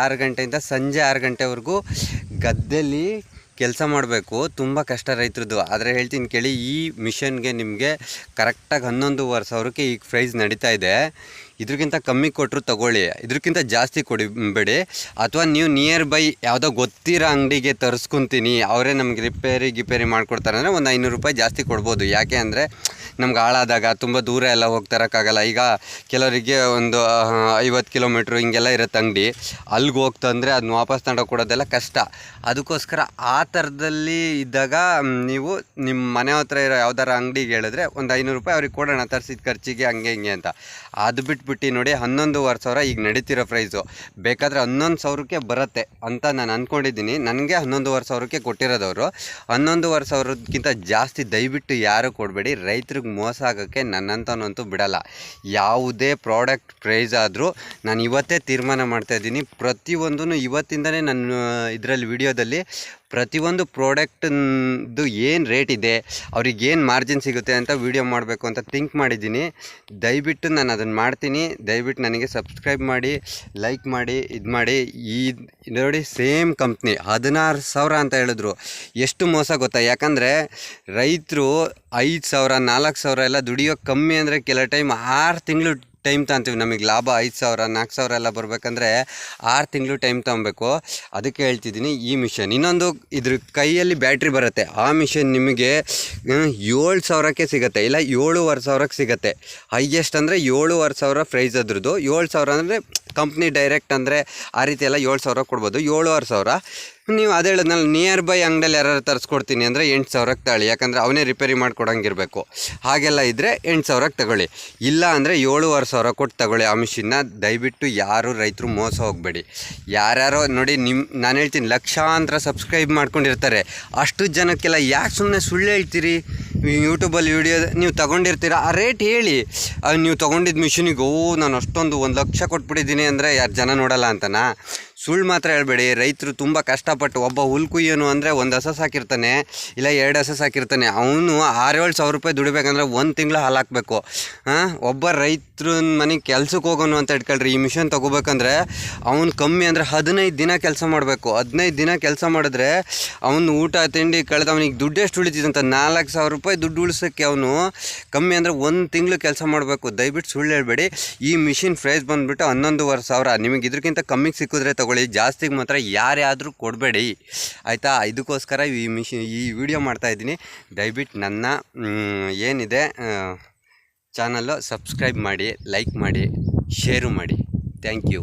ಆರು ಗಂಟೆಯಿಂದ ಸಂಜೆ ಆರು ಗಂಟೆವರೆಗೂ ಗದ್ದೆಯಲ್ಲಿ ಕೆಲಸ ಮಾಡಬೇಕು. ತುಂಬ ಕಷ್ಟ ರೈತರದ್ದು. ಆದರೆ ಹೇಳ್ತೀನಿ ಕೇಳಿ, ಈ ಮಿಷನ್ಗೆ ನಿಮಗೆ ಕರೆಕ್ಟಾಗಿ ಹನ್ನೊಂದುವರೆ ಸಾವಿರಕ್ಕೆ ಈಗ ಪ್ರೈಸ್ ನಡೀತಾ ಇದೆ. ಇದ್ರಕ್ಕಿಂತ ಕಮ್ಮಿ ಕೊಟ್ಟರು ತಗೊಳ್ಳಿ. ಇದಕ್ಕಿಂತ ಜಾಸ್ತಿ ಕೊಡಿ, ಬೇಡಿ. ಅಥವಾ ನೀವು ನಿಯರ್ ಬೈ ಯಾವುದೋ ಗೊತ್ತಿರೋ ಅಂಗಡಿಗೆ ತರಿಸ್ಕೊತೀನಿ. ಅವರೇ ನಮ್ಗೆ ರಿಪೇರಿ ಗಿಪೇರಿ ಮಾಡಿಕೊಡ್ತಾರೆ. ಅಂದರೆ ಒಂದು ಐನೂರು ರೂಪಾಯಿ ಜಾಸ್ತಿ ಕೊಡ್ಬೋದು. ಯಾಕೆ ಅಂದರೆ ನಮ್ಗೆ ಹಾಳಾದಾಗ ತುಂಬ ದೂರ ಎಲ್ಲ ಹೋಗ್ತಾರಕ್ಕಾಗಲ್ಲ. ಈಗ ಕೆಲವರಿಗೆ ಒಂದು ಐವತ್ತು ಕಿಲೋಮೀಟ್ರ್ ಹಿಂಗೆಲ್ಲ ಇರುತ್ತೆ ಅಂಗಡಿ. ಅಲ್ಲಿಗೆ ಹೋಗ್ತಂದರೆ ಅದನ್ನ ವಾಪಸ್ ತಗೊಂಡೋಗಿ ಕೊಡೋದೆಲ್ಲ ಕಷ್ಟ. ಅದಕ್ಕೋಸ್ಕರ ಆ ಥರದಲ್ಲಿ ಇದ್ದಾಗ ನೀವು ನಿಮ್ಮ ಮನೆ ಹತ್ರ ಇರೋ ಯಾವ್ದಾರ ಅಂಗಡಿಗೆ ಹೇಳಿದ್ರೆ ಒಂದು ಐನೂರು ರೂಪಾಯಿ ಅವ್ರಿಗೆ ಕೊಡೋಣ, ತರಿಸಿದ ಖರ್ಚಿಗೆ ಹಂಗೆ ಹಿಂಗೆ ಅಂತ. ಅದು ಬಿಟ್ಬಿಟ್ಟು ನೋಡಿ ಹನ್ನೊಂದುವರೆ ಸಾವಿರ ಈಗ ನಡೀತಿರೋ ಪ್ರೈಸು. ಬೇಕಾದರೆ ಹನ್ನೊಂದು ಸಾವಿರಕ್ಕೆ ಬರುತ್ತೆ ಅಂತ ನಾನು ಅಂದ್ಕೊಂಡಿದ್ದೀನಿ ನನಗೆ ಹನ್ನೊಂದುವರೆ ಸಾವಿರಕ್ಕೆ ಕೊಟ್ಟಿರೋದವರು. ಹನ್ನೊಂದುವರೆ ಸಾವಿರಕ್ಕಿಂತ ಜಾಸ್ತಿ ದಯವಿಟ್ಟು ಯಾರು ಕೊಡಬೇಡಿ. ರೈತರಿಗೆ ಮೋಸ ಆಗೋಕ್ಕೆ ನನ್ನಂತನಂತೂ ಬಿಡಲ್ಲ. ಯಾವುದೇ ಪ್ರಾಡಕ್ಟ್ ಪ್ರೈಸ್ ಆದರೂ ನಾನು ಇವತ್ತೇ ತೀರ್ಮಾನ ಮಾಡ್ತಾಯಿದ್ದೀನಿ ಪ್ರತಿಯೊಂದೂ ಇವತ್ತಿಂದನೇ ನನ್ನ ಇದರಲ್ಲಿ ವಿಡಿಯೋದಲ್ಲಿ ಪ್ರತಿಯೊಂದು ಪ್ರಾಡಕ್ಟ್ದು ಏನು ರೇಟ್ ಇದೆ, ಅವ್ರಿಗೆ ಏನು ಮಾರ್ಜಿನ್ ಸಿಗುತ್ತೆ ಅಂತ ವೀಡಿಯೋ ಮಾಡಬೇಕು ಅಂತ ಥಿಂಕ್ ಮಾಡಿದ್ದೀನಿ. ದಯವಿಟ್ಟು ನಾನು ಅದನ್ನು ಮಾಡ್ತೀನಿ. ದಯವಿಟ್ಟು ನನಗೆ ಸಬ್ಸ್ಕ್ರೈಬ್ ಮಾಡಿ, ಲೈಕ್ ಮಾಡಿ, ಇದು ಮಾಡಿ. ಈ ನೋಡಿ ಸೇಮ್ ಕಂಪ್ನಿ, ಹದಿನಾರು ಸಾವಿರ ಅಂತ ಹೇಳಿದ್ರು. ಎಷ್ಟು ಮೋಸ ಗೊತ್ತಾ? ಯಾಕಂದರೆ ರೈತರು ಐದು ಸಾವಿರ, ನಾಲ್ಕು ಸಾವಿರ ಎಲ್ಲ ದುಡಿಯೋ ಕಮ್ಮಿ ಅಂದರೆ ಕೆಲ ಟೈಮ್ ಆರು ತಿಂಗಳು ಟೈಮ್ ತಗೊಂತೀವಿ, ನಮಗೆ ಲಾಭ ಐದು ಸಾವಿರ ನಾಲ್ಕು ಸಾವಿರ ಎಲ್ಲ ಬರಬೇಕಂದ್ರೆ ಆರು ತಿಂಗಳು ಟೈಮ್ ತೊಗೊಬೇಕು. ಅದಕ್ಕೆ ಹೇಳ್ತಿದ್ದೀನಿ ಈ ಮಿಷನ್. ಇನ್ನೊಂದು ಇದ್ರ ಕೈಯಲ್ಲಿ ಬ್ಯಾಟ್ರಿ ಬರುತ್ತೆ. ಆ ಮಿಷನ್ ನಿಮಗೆ ಏಳು ಸಾವಿರಕ್ಕೆ ಸಿಗುತ್ತೆ. ಇಲ್ಲ, ಏಳುವರೆ ಸಾವಿರಕ್ಕೆ ಸಿಗುತ್ತೆ. ಹೈಯೆಸ್ಟ್ ಅಂದರೆ ಏಳುವರೆ ಸಾವಿರ ಪ್ರೈಸ್ ಅದ್ರದ್ದು. ಏಳು ಸಾವಿರ ಅಂದರೆ ಕಂಪ್ನಿ ಡೈರೆಕ್ಟ್ ಅಂದರೆ ಆ ರೀತಿ ಎಲ್ಲ ಏಳು ಸಾವಿರ ಕೊಡ್ಬೋದು. ಏಳುವರೆ ಸಾವಿರ. ನೀವು ಅದೇ ನಿಯರ್ ಬೈ ಅಂಗಡಿಯಲ್ಲಿ ಯಾರು ತರಿಸ್ಕೊಡ್ತೀನಿ ಅಂದರೆ ಎಂಟು ಸಾವಿರಕ್ಕೆ ತಗೊಳ್ಳಿ. ಯಾಕಂದರೆ ಅವನೇ ರಿಪೇರಿ ಮಾಡ್ಕೊಡಂಗಿರಬೇಕು. ಹಾಗೆಲ್ಲ ಇದ್ದರೆ ಎಂಟು ಸಾವಿರಕ್ಕೆ ತಗೊಳ್ಳಿ. ಇಲ್ಲ ಅಂದರೆ ಏಳುವರೆ ಸಾವಿರ ಕೊಟ್ಟು ತಗೊಳ್ಳಿ ಆ ಮಿಷಿನ್ನ ದಯವಿಟ್ಟು ಯಾರು ರೈತರು ಮೋಸ ಹೋಗಬೇಡಿ. ಯಾರ್ಯಾರೋ ನೋಡಿ ನಿಮ್ಮ ನಾನು ಹೇಳ್ತೀನಿ ಲಕ್ಷಾಂತರ ಸಬ್ಸ್ಕ್ರೈಬ್ ಮಾಡ್ಕೊಂಡಿರ್ತಾರೆ. ಅಷ್ಟು ಜನಕ್ಕೆಲ್ಲ ಯಾಕೆ ಸುಮ್ಮನೆ ಸುಳ್ಳು ಹೇಳ್ತೀರಿ? ಯೂಟ್ಯೂಬಲ್ಲಿ ವಿಡಿಯೋ ನೀವು ತೊಗೊಂಡಿರ್ತೀರ? ಆ ರೇಟ್ ಹೇಳಿ. ನೀವು ತೊಗೊಂಡಿದ್ದ ಮಿಷಿನಿಗೆ ಓ, ನಾನು ಅಷ್ಟೊಂದು ಒಂದು ಲಕ್ಷ ಕೊಟ್ಬಿಟ್ಟಿದ್ದೀನಿ ಅಂದರೆ ಯಾರು ಜನ ನೋಡಲ್ಲ ಅಂತನಾ? ಸುಳ್ಳು ಮಾತ್ರ ಹೇಳ್ಬೇಡಿ. ರೈತರು ತುಂಬ ಕಷ್ಟಪಟ್ಟು ಒಬ್ಬ ಹುಲ್ ಕುಯ್ಯೋನು ಅಂದರೆ ಒಂದು ಹಸ ಸಾಕಿರ್ತಾನೆ, ಇಲ್ಲ ಎರಡು ಹಸ ಸಾಕಿರ್ತಾನೆ. ಅವನು ಆರೇಳು ಸಾವಿರ ರೂಪಾಯಿ ದುಡಿಬೇಕಂದ್ರೆ ಒಂದು ತಿಂಗಳು ಹಾಲು ಹಾಕಬೇಕು. ಹಾಂ ಒಬ್ಬ ರೈತರ ಮನೆಗೆ ಕೆಲ್ಸಕ್ಕೆ ಹೋಗೋನು ಅಂತ ಇಟ್ಕೊಳ್ರಿ. ಈ ಮಿಷನ್ ತೊಗೋಬೇಕಂದ್ರೆ ಅವ್ನು ಕಮ್ಮಿ ಅಂದರೆ ಹದಿನೈದು ದಿನ ಕೆಲಸ ಮಾಡಬೇಕು. ಹದಿನೈದು ದಿನ ಕೆಲಸ ಮಾಡಿದ್ರೆ ಅವನು ಊಟ, ತಿಂಡಿ ಕಳೆದ ಅವನಿಗೆ ದುಡ್ಡು ಎಷ್ಟು ಉಳಿತಿದಂತ ನಾಲ್ಕು ಸಾವಿರ ರೂಪಾಯಿ ದುಡ್ಡು ಉಳಿಸೋಕ್ಕೆ ಅವನು ಕಮ್ಮಿ ಅಂದರೆ ಒಂದು ತಿಂಗಳು ಕೆಲಸ ಮಾಡಬೇಕು. ದಯವಿಟ್ಟು ಸುಳ್ಳು ಹೇಳಬೇಡಿ. ಈ ಮಿಷಿನ್ ಪ್ರೈಸ್ ಬಂದುಬಿಟ್ಟು ಹನ್ನೊಂದುವರೆ ಸಾವಿರ. ನಿಮಗೆ ಇದಕ್ಕಿಂತ ಕಮ್ಮಿಗೆ ಸಿಕ್ಕಿದ್ರೆ ತಗೊಳ್ಳಿ. ಜಾಸ್ತಿಗೆ ಮಾತ್ರ ಯಾರ್ಯಾದರೂ ಕೊಡಬೇಡಿ. ಆಯಿತಾ? ಇದಕ್ಕೋಸ್ಕರ ಈ ಮಿಷಿ, ಈ ವಿಡಿಯೋ ಮಾಡ್ತಾಯಿದ್ದೀನಿ ದಯವಿಟ್ಟು ನನ್ನ ಏನಿದೆ ಚಾನಲ್ಲು ಸಬ್ಸ್ಕ್ರೈಬ್ ಮಾಡಿ, ಲೈಕ್ ಮಾಡಿ, ಶೇರು ಮಾಡಿ. Thank you.